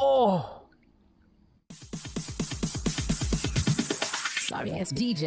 Sorry ass DJ.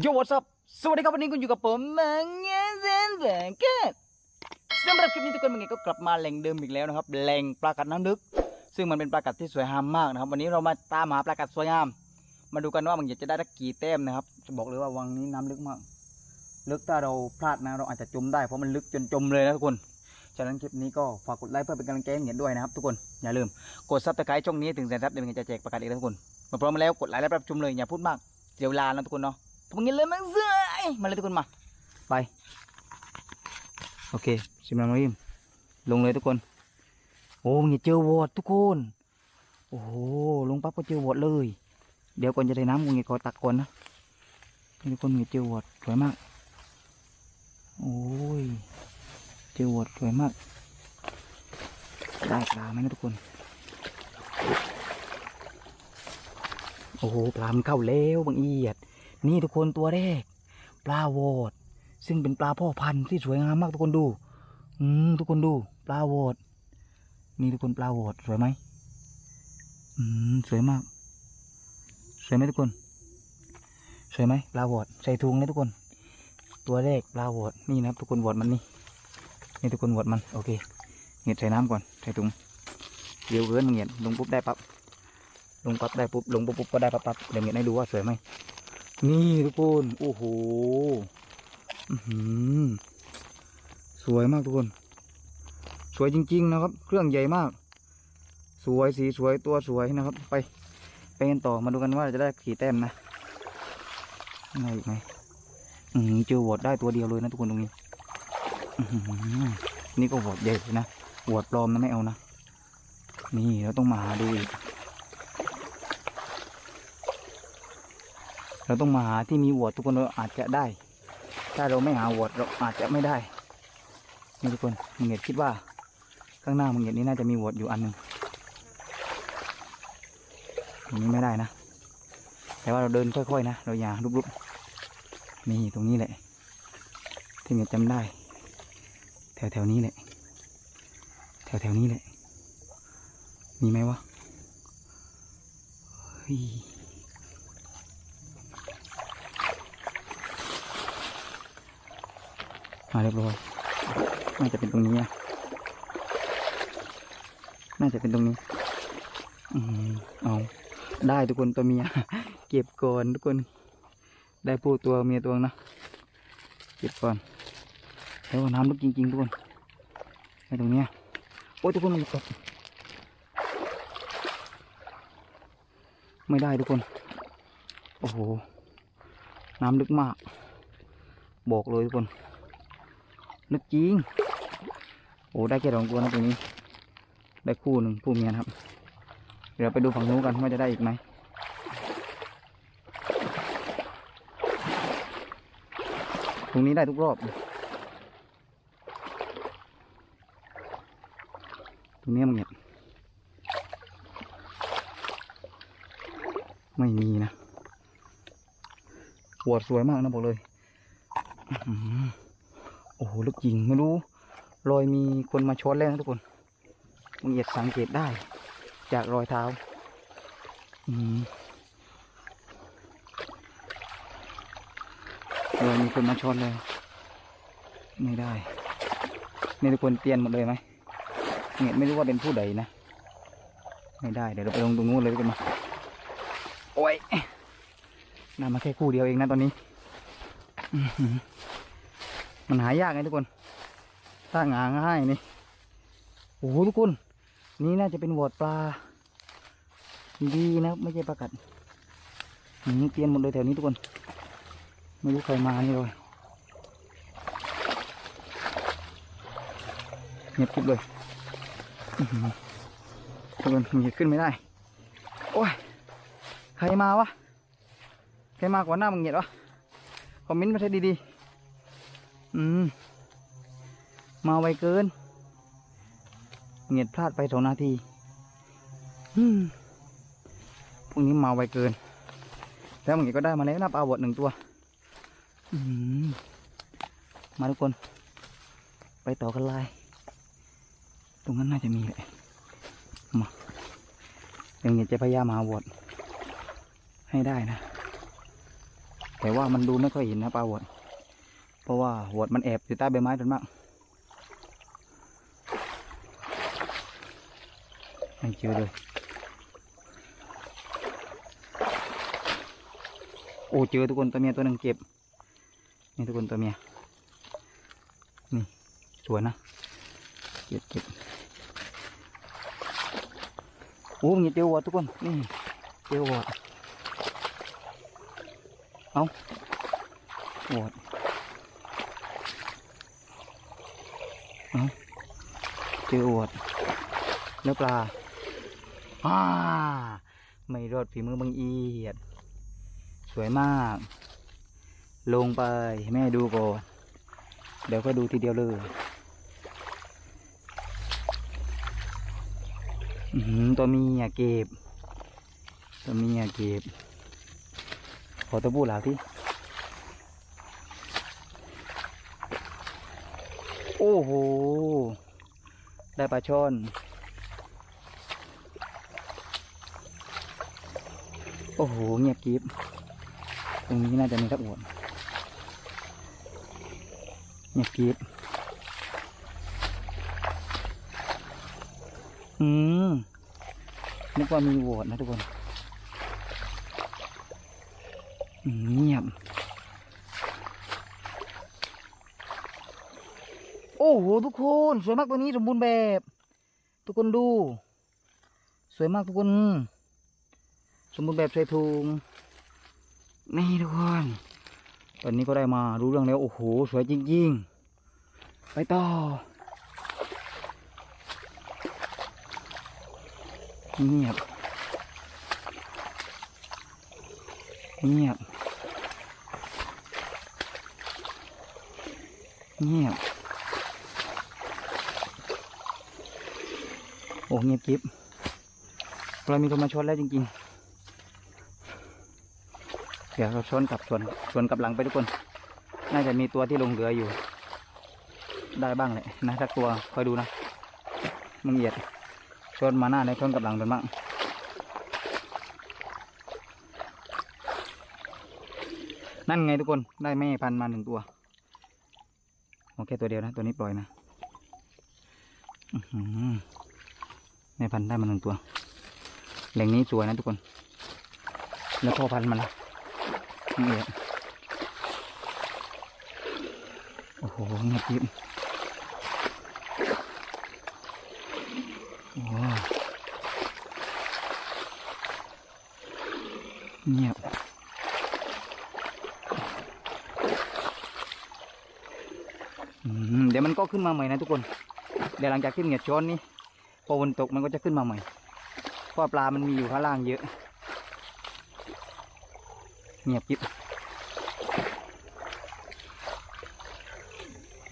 โยวัสปสวัสดีครับวันนี้คุณอยู่กับผมมังเงเซนแสงเกตสำหรับคลิปนี้ทุกคนมังเงก็กลับมาแหล่งเดิมอีกแล้วนะครับ แหล่งปลากัดน้ำลึก ซึ่งมันเป็นปลากัดที่สวยงามมากนะครับ วันนี้เรามาตามหาปลากัดสวยงาม มาดูกันว่ามังเงจะได้สักกี่แต้มนะครับ จะบอกเลยว่าวังนี้น้ำลึกมาก ลึกถ้าเราพลาดนะเราอาจจะจมได้เพราะมันลึกจนจมเลยนะทุกคนฉะนั้นคลิปนี้ก็ฝากกดไลค์เพื่อเป็นกำลังใจให้เห็นด้วยนะครับทุกคนอย่าลืมกดซับสไครต์ช่องนี้ถึงแสนซับเดี๋ยวมันจะแจกประกาศอีกนะทุกคนมาพร้อมแล้วกดไลค์และรับชมเลยอย่าพูดมากเสียเวลานะทุกคนเนาะทำงี้เลยมั้งเสือยมาเลยทุกคนมาไปโอเคชิมลังริมลงเลยทุกคน โอ้ยเจอวอดทุกคน โอ้โหลงปั๊บก็เจอวอดเลย เดี๋ยวก่อนจะได้น้ำกูเงี้ยขอตักก่อนนะนี่ทุกคนเงี้ยเจอวอดสวยมาก โอ้ย เจอวอดสวยมาก ได้ปลาไหมนะทุกคน โอ้โหปลามันเข้าแล้วบางเอียด นี่ทุกคนตัวแรก ปลาวอด ซึ่งเป็นปลาพ่อพันธุ์ที่สวยงามมากทุกคนดู อืมทุกคนดู ปลาวอด นี่ทุกคนปลาวดสวยไหมอืมสวยมาก สวยไหมทุกคน สวยไหมปลาวดใส่ถุงเลยทุกคน ตัวแรกปลาวดนี่นะครับ ทุกคนวดมันนี่นี่ทุกคนวดมันโอเคเหงียดใส่น้ำก่อนใส่ถุงเดี๋ยวเกินเหงียดลงปุ๊บได้ปั๊บลงปั๊บได้ปุ๊บลงปุ๊บปุ๊บก็ได้ปั๊บปั๊บเดี๋ยวเงี้ยให้ดูว่าสวยไหมนี่ทุกคนโอ้โหอื้อหือสวยมากทุกคน วยจริง ๆ นะครับ เครื่องใหญ่มาก สวยสีสวยตัวสวยนะครับ ไปไปกันต่อมาดูกันว่าจะได้กี่แต้มนะไรอีกไหมอือหือเจอวอดได้ตัวเดียวเลยนะทุกคนตรงนี้นี่ก็วอดใหญ่นะวอดปลอมนะไม่เอานะนี่เราต้องมาหาดูอีกเราต้องมาหาที่มีวอดทุกคนเราอาจจะได้ ถ้าเราไม่หาวอดเราอาจจะไม่ได้นี่ทุกคนมึงเห็นคิดว่า ข้างหน้ามึงเห็นนี่น่าจะมีวอดอยู่อันหนึ่งอันนี้ไม่ได้นะ แต่ว่าเราเดินค่อยๆนะ เราอย่าลุบๆนี่ตรงนี้แหละ ที่เงจำได้ แถวๆนี้แหละ แถวๆนี้แหละ มีไหมวะเฮ้ยมาเรียบร้อยน่าจะเป็นตรงนี้นะ น่าจะเป็นตรงนี้ อืมเอาได้ทุกคนตัวเมีย เก็บก่อนทุกคน ได้ผู้ตัวเมียตัวนะเก็บก่อนแล้วน้ำลึกจริงๆทุกคนไอ้ตรงเนี้ยโอ้ยทุกคนมันตกไม่ได้ทุกคน โอ้โห น้ำลึกมาก บอกเลยทุกคนนึกจริง โอ้ได้แค่สองตัวนะตัวนี้ ได้คู่หนึ่งคู่เมียนะครับ เดี๋ยวไปดูฝั่งนู้นกันว่าจะได้อีกไหมตรงนี้ได้ทุกรอบ ตรงนี้มันเงียไม่มีนะปวดสวยมากนะบอกเลย โอ้โหลึกจริงไม่รู้ รอยมีคนมาช้อนแล้วนะทุกคน มึงเหยียดสังเกตได้ จากรอยเท้าอืมรอยมีคนมาชนแล้วไม่ได้นี่ทุกคนเตียนหมดเลยไหมเงียดไม่รู้ว่าเป็นผู้ใดนะ ไม่ได้เดี๋ยวเราไปลงตรงนู้นเลยกันมา โอ้ยน่ามาแค่คู่เดียวเองนะตอนนี้ มันหายากไงทุกคน ถ้าหาง่ายนี่ โอ้โหทุกคน นี่น่าจะเป็นวอดปลา ดีนะไม่ใช่ปลากัดอืมเตียนหมดเลยแถวนี้ทุกคน ไม่รู้ใครมานี่เลยเงียบกิบเลยทุกคนมีขึ้นไม่ได้ โอ้ย ใครมาวะ ใครมากว่าหน้ามึงเงียดวะ คอมเมนต์มาใช้ดีๆ อืม มาไวเกิน เงียดพลาดไปสองนาทีอืมพวกนี้มาไวเกิน แล้วเมื่อกี้ก็ได้มาแล้วนะปลาบดหนึ่งตัวอืมมาทุกคน ไปต่อกันเลยตรงนั้นน่าจะมีแหละมาเดี๋ยวเงี้ยจะพยายามหาบดให้ได้นะ แต่ว่ามันดูไม่ค่อยเห็นนะปลาบดเพราะว่าบดมันแอบอยู่ใต้ใบไม้ต้นมาก ม่เจอเลยโอ้เจอทุกคนตัวเมียตัวหนึ่งเจ็บนี่ทุกคนตัวเมียนี่สวยนะเก็บเก็บโอ้ยเจอวัวทุกคนนี่เจอวัวเอาวัวเอาเจอวัวแล้วปลา อ่าไม่รอดฝีมือบางเอียด สวยมาก ลงไปแม่ดูก่อน เดี๋ยวก็ดูทีเดียวเลยหือตัวเมียเก็บ ตัวเมียเก็บ ขอตัวผู้หลาวที่โอ้โห ได้ปลาช่อน โอ้โหเงียบกริบตรงนี้น่าจะมีทักอวนเงียบกริบอืมนึกว่ามีโหวตนะทุกคนเงียบ โอ้โหทุกคนสวยมากตัวนี้สมบูรณ์แบบ ทุกคนดู สวยมากทุกคน มบูรณ์แบบใส่ถุงนี่ทุกคนตอนนี้ก็ได้มารู้เรื่องแล้วโอ้โหสวยจริงๆ ไปต่อเงียบเงียบเงียบโอ้เงียบกริบเรามีคนมาชนแล้วจริงๆ ดี๋ยวเราชนกับชวนชวนกับหลังไปทุกคน น่าจะมีตัวที่ลงเรืออยู่ ได้บ้างแหละนะถ้าตัวคอยดูนะมึงเหยียดชนมาหน้าในชนกับหลังเป็นบ้างนั่นไงทุกคนได้แม่พันมาหนึ่งตัวโอเคตัวเดียวนะ ตัวนี้ปล่อยนะแม่พันได้มาหนึ่งตัว แหล่งนี้สวยนะทุกคน แล้วพ่อพันมันละ นี่โอ้โหเงียบกริบโอ้เงียบเดี๋ยวมันก็ขึ้นมาใหม่นะทุกคน เดี๋ยวหลังจากที่เหงียดช้อนนี้พอฝนตกมันก็จะขึ้นมาใหม่ เพราะปลามันมีอยู่ข้างล่างเยอะ เงียบกิ๊บ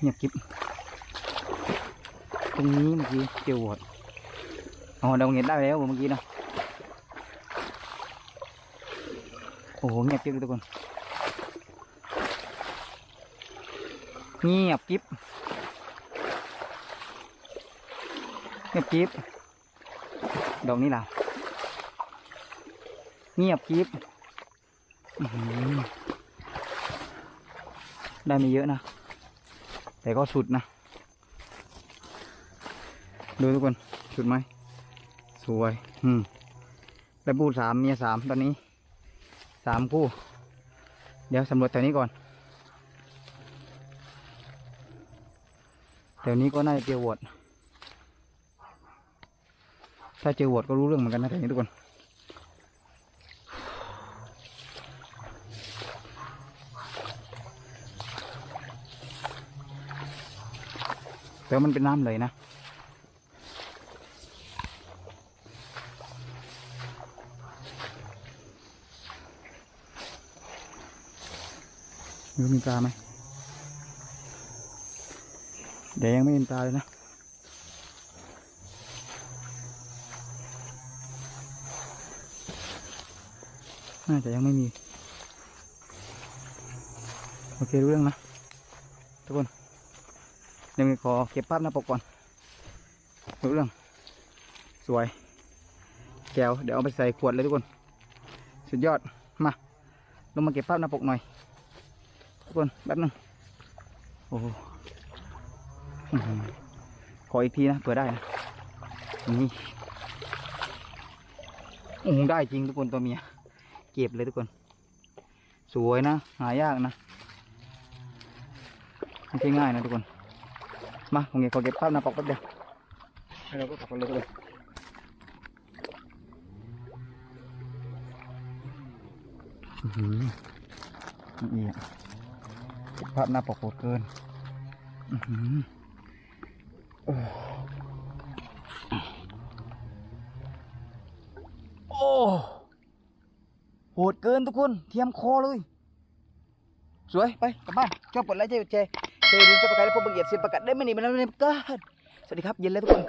เงียบกิ๊บตรงนี้เมื่อกี้เจอวอดอ๋อเราเห็นได้แล้วเมื่อกี้นะโอ้โหเงียบกิ๊บทุกคนเงียบกิ๊บเงียบกิ๊บดอกนี้ล่ะเงียบกิ๊บ ได้ไม่เยอะนะ แต่ก็สุดนะ ดูทุกคนสุดไหม สวย อืมได้ปูสามเมียสามตอนนี้ สามคู่ เดี๋ยวสำรวจแถวนี้ก่อน แถวนี้ก็น่าจะเจอวด ถ้าเจอวดก็รู้เรื่องเหมือนกันนะแถวนี้ทุกคน แต่ว่ามันเป็นน้ำเลยนะมีปลาไหมเดี๋ยวยังไม่เห็นปลาเลยนะน่าจะยังไม่มี โอเครู้เรื่องนะ ทุกคน ยวมีขอเก็บภาพหน้าปกก่อนรู้เรื่อง สวยแก้วเดี๋ยวเอาไปใส่ขวดเลยทุกคน สุดยอด มา ลงมาเก็บภาพหน้าปกหน่อย ทุกคนแป๊บนึงโอ้โหขออีกทีนะเผื่อได้นะนี่โอ้ได้จริงทุกคนตัวเมีย เก็บเลยทุกคน สวยนะ หายากนะ ไม่ใช่ง่ายนะทุกคน มาผมเก็บขอเก็บภาพหน้าปกแป๊บเดียวให้เราก็ปักกันเลยอื้อหือนี่อะภาพหน้าปกโหดเกินอื้อหือโอ้โอ้โหดเกินทุกคน เทียมคอเลย สวย ไป กลับบ้านชอบกดไลค์ใจกดแชร์ เจอดูจะประกาศและพบบังเอียดเสียประกาศได้ไม่หนีมาแล้วในประกาศสวัสดีครับเย็นแล้วทุกคน